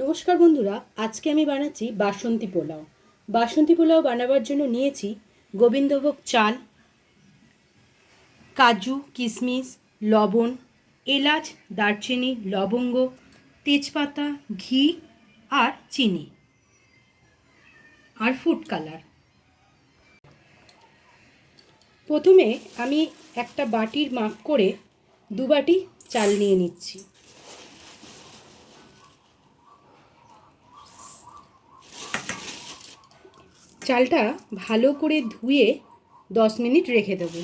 নমস্কার বন্ধুরা, আজকে আমি বানাচ্ছি বাসন্তী পোলাও। বাসন্তী পোলাও বানাবার জন্য নিয়েছি গোবিন্দভোগ চাল, কাজু, কিশমিশ, লবণ, এলাচ, দারচিনি, লবঙ্গ, তেজপাতা, ঘি আর চিনি আর ফুড কালার প্রথমে আমি একটা বাটির মাপ করে দু বাটি চাল নিয়ে নিচ্ছি। চালটা ভালো করে ধুয়ে দশ মিনিট রেখে দেবো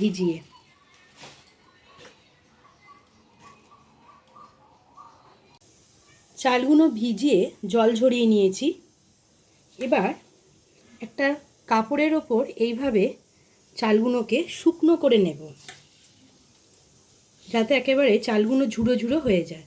ভিজিয়ে। চালগুলো ভিজিয়ে জল ঝরিয়ে নিয়েছি। এবার একটা কাপড়ের ওপর এইভাবে চালগুলোকে শুকনো করে নেব। যাতে একেবারে চালগুলো ঝুড়ো ঝুড়ো হয়ে যায়।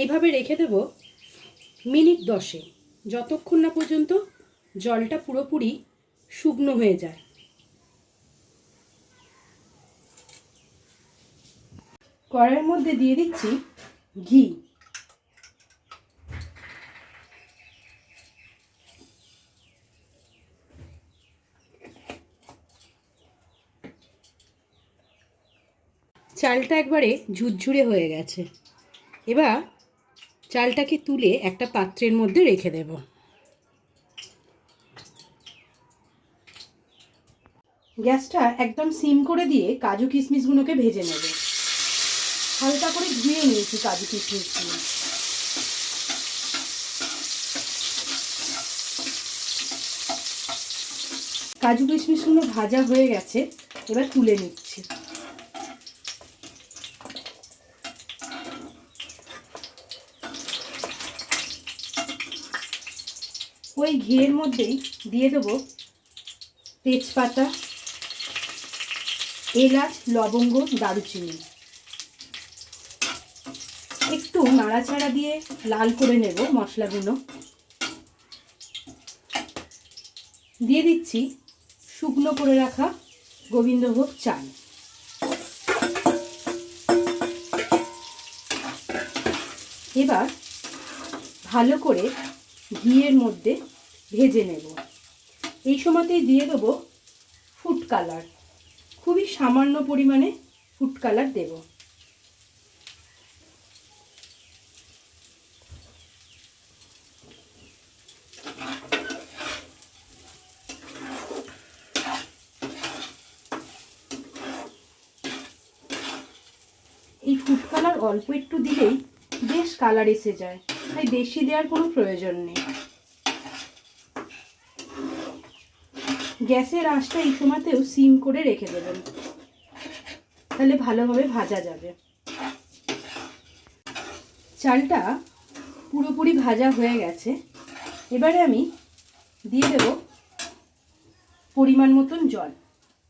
এইভাবে রেখে দেব মিনিট দশে। যতক্ষণ না পর্যন্ত জলটা পুরোপুরি শুকনো হয়ে যায়। কড়াইয়ের মধ্যে দিয়ে দিচ্ছি ঘি। চালটা একবারে ঝুরঝুরে হয়ে গেছে। এবার চালটাকে তুলে একটা পাত্রের মধ্যে রেখে দেব। গ্যাসটা একদম সিম করে দিয়ে কাজু কিশমিশগুলোকে ভেজে নেব। হালকা করে ধুয়ে নিয়েছি কাজু কিশমিশগুলো। কাজু কিশমিশগুলো ভাজা হয়ে গেছে, এবার তুলে নিচ্ছি। ওই ঘিয়ের মধ্যেই দিয়ে দেবো তেজপাতা, এলাচ, লবঙ্গ, দারুচিনি। একটু নাড়াচাড়া দিয়ে লাল করে নেব মশলাগুলো। দিয়ে দিচ্ছি শুকনো করে রাখা গোবিন্দভোগ চাল। এবার ভালো করে ঘিয়ের মধ্যে ভেজে নেব। এই সময়তেই দিয়ে দেবো ফুড কালার খুবই সামান্য পরিমাণে ফুড কালার দেব। এই ফুড কালার অল্প একটু দিলেই বেশ কালার এসে যায়। তাই বেশি দেওয়ার কোনো প্রয়োজন নেই। গ্যাসের আঁচটা এই সময়তেও সিম করে রেখে দেবেন। তাহলে ভালোভাবে ভাজা যাবে। চালটা পুরোপুরি ভাজা হয়ে গেছে। এবারে আমি দিয়ে দেব পরিমাণ মতন জল।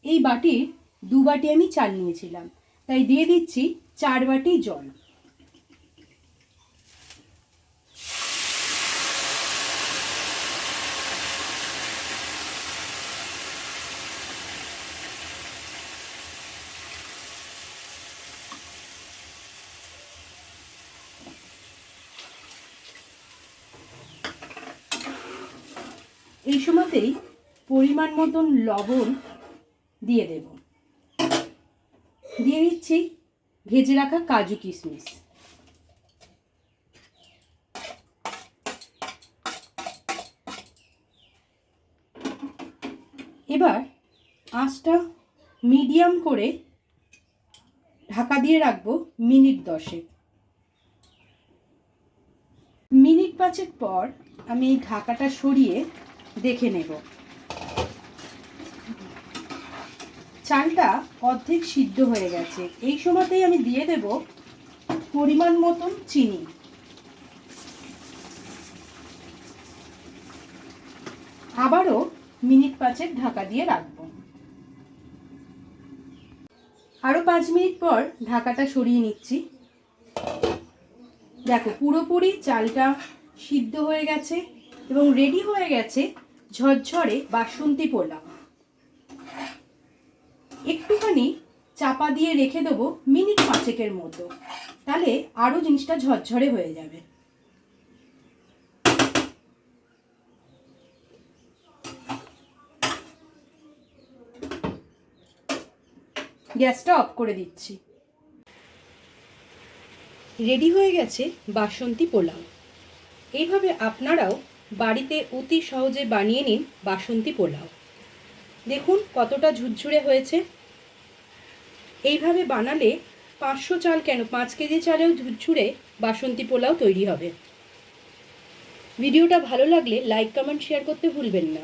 এই বাটির দু বাটি আমি চাল নিয়েছিলাম। তাই দিয়ে দিচ্ছি চার বাটি জল। এই সময়তেই পরিমাণ মতন লবণ দিয়ে দেব। দিয়ে দিচ্ছি ভেজে রাখা কাজু কিশমিশ। এবার আঁচটা মিডিয়াম করে ঢাকা দিয়ে রাখব মিনিট দশেক। মিনিট পাঁচেক পর আমি এই ঢাকাটা সরিয়ে দেখে নেব। চালটা অর্ধেক সিদ্ধ হয়ে গেছে। এই সময়তেই আমি দিয়ে দেব পরিমাণ মতন চিনি। আবারও মিনিট পাঁচেক ঢাকা দিয়ে রাখব। আরও পাঁচ মিনিট পর ঢাকাটা সরিয়ে নিচ্ছি। দেখো, পুরোপুরি চালটা সিদ্ধ হয়ে গেছে এবং রেডি হয়ে গেছে ঝরঝরে বাসন্তী পোলাও একটুখানি চাপা দিয়ে রেখে দেবো মিনিট পাঁচেকের মতো। তাহলে আরও জিনিসটা ঝরঝরে হয়ে যাবে। গ্যাসটা অফ করে দিচ্ছি। রেডি হয়ে গেছে বাসন্তী পোলাও। এইভাবে আপনারাও বাড়িতে অতি সহজে বানিয়ে নিন বাসন্তী পোলাও। দেখুন কতটা ঝুরঝুরে হয়েছে। এইভাবে বানালে পাঁচশো চাল কেন? পাঁচ কেজি চালেও ঝুরঝুরে বাসন্তী পোলাও তৈরি হবে। ভিডিওটা ভালো লাগলে লাইক, কমেন্ট, শেয়ার করতে ভুলবেন না।